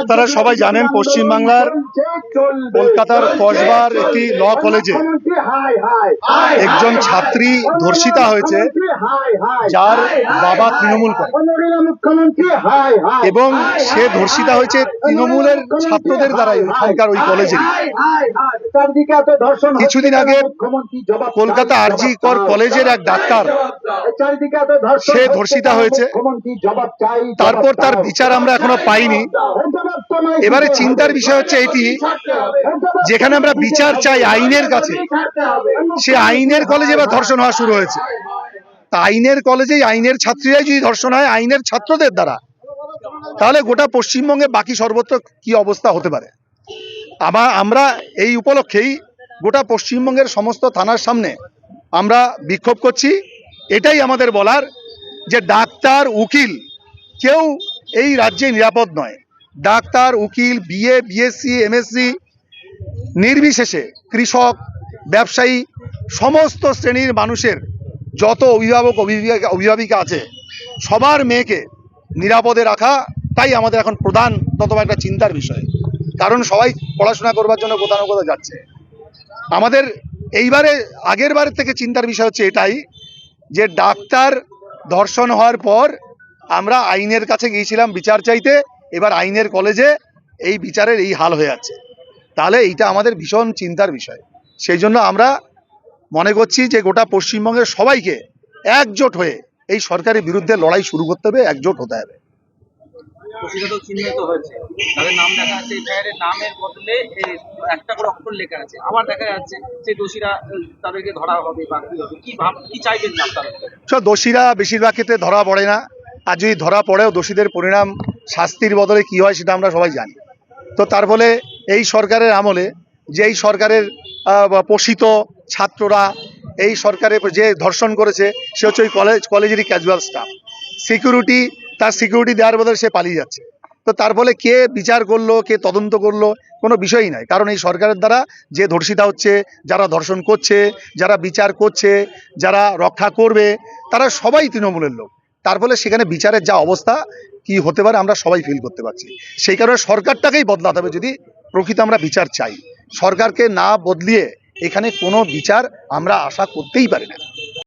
আপনারা সবাই জানেন পশ্চিমবাংলার কলকাতার কসবার একটি ল কলেজে একজন ছাত্রী ধর্ষিতা হয়েছে, যার বাবা তৃণমূল এবং সে ধর্ষিতা হয়েছে তৃণমূলের ছাত্রদের দ্বারাই ওইখানকার ওই কলেজে। কিছুদিন আগে কলকাতা আরজি কর কলেজের এক ডাক্তার, সে ধর্ষিতা হয়েছে। তারপর তার বিচার আমরা এখনও পাইনি। এবারে চিন্তার বিষয় হচ্ছে এটি, যেখানে আমরা বিচার চাই আইনের কাছে। সে আইনের কলেজে এবার ধর্ষণ হওয়া শুরু হয়েছে। তা আইনের কলেজেই আইনের ছাত্রীরাই যদি ধর্ষণ হয়, আইনের ছাত্রদের দ্বারা, তাহলে গোটা পশ্চিমবঙ্গে বাকি সর্বত্র কি অবস্থা হতে পারে? আবার আমরা এই উপলক্ষেই গোটা পশ্চিমবঙ্গের সমস্ত থানার সামনে আমরা বিক্ষোভ করছি। এটাই আমাদের বলার যে ডাক্তার, উকিল, কেউ এই রাজ্যে নিরাপদ নয়। ডাক্তার, উকিল, বিএ, বিএসসি, এমএসসি, নির্বিশেষে কৃষক, ব্যবসায়ী, সমস্ত শ্রেণির মানুষের যত অভিভাবক, অভিভাবিকা অভিভাবিকা আছে, সবার মেয়েকে নিরাপদে রাখা তাই আমাদের এখন প্রধান ততবা একটা চিন্তার বিষয়। কারণ সবাই পড়াশোনা করবার জন্য কোথাও না কোথাও যাচ্ছে। আমাদের এইবারে, আগের বারের থেকে চিন্তার বিষয় হচ্ছে এটাই যে ডাক্তার ধর্ষণ হওয়ার পর আমরা আইনের কাছে গিয়েছিলাম বিচার চাইতে এবার আইনের কলেজে এই বিচারের এই হাল হয়ে যাচ্ছে। তাহলে এইটা আমাদের ভীষণ চিন্তার বিষয়। সেই জন্য আমরা মনে করছি যে গোটা পশ্চিমবঙ্গের সবাইকে একজোট হয়ে এই সরকারের বিরুদ্ধে লড়াই শুরু করতে হবে একজোট হতে হবে। দোষীরা চিহ্নিত হয়েছে। তাদের নাম দেখা যাচ্ছে এফআইআর নামের বদলে একটা করে অক্ষর লেখা আছে। আবার দেখা যাচ্ছে যে দোষীরা তাদেরকে ধরা হবে বা কি হবে। কি ভাব কি চাইবেন না আপনারা? দোষীরা বেশিরভাগ ক্ষেত্রে ধরা পড়ে না। আর যদি ধরা পড়েও দোষীদের পরিণাম শাস্তির বদলে কি হয় সেটা আমরা সবাই জানি। তো তার ফলে এই সরকারের আমলে যেই সরকারের পোষিত ছাত্ররা, এই সরকারের যে ধর্ষণ করেছে, সে হচ্ছে ওই কলেজ, কলেজেরই ক্যাজুয়াল স্টাফ সিকিউরিটি তার সিকিউরিটি দেওয়ার বদলে সে পালিয়ে যাচ্ছে। তো তার ফলে কে বিচার করল, কে তদন্ত করল, কোনো বিষয়ই নাই। কারণ এই সরকারের দ্বারা যে ধর্ষিতা হচ্ছে, যারা ধর্ষণ করছে, যারা বিচার করছে, যারা রক্ষা করবে, তারা সবাই তৃণমূলের লোক। তার ফলে সেখানে বিচারের যা অবস্থা, কি হতে পারে আমরা সবাই ফিল করতে পারছি। সেই কারণে সরকারটাকেই বদলাতে হবে যদি প্রকৃত আমরা বিচার চাই। সরকারকে না বদলিয়ে এখানে কোনো বিচার আমরা আশা করতেই পারি না।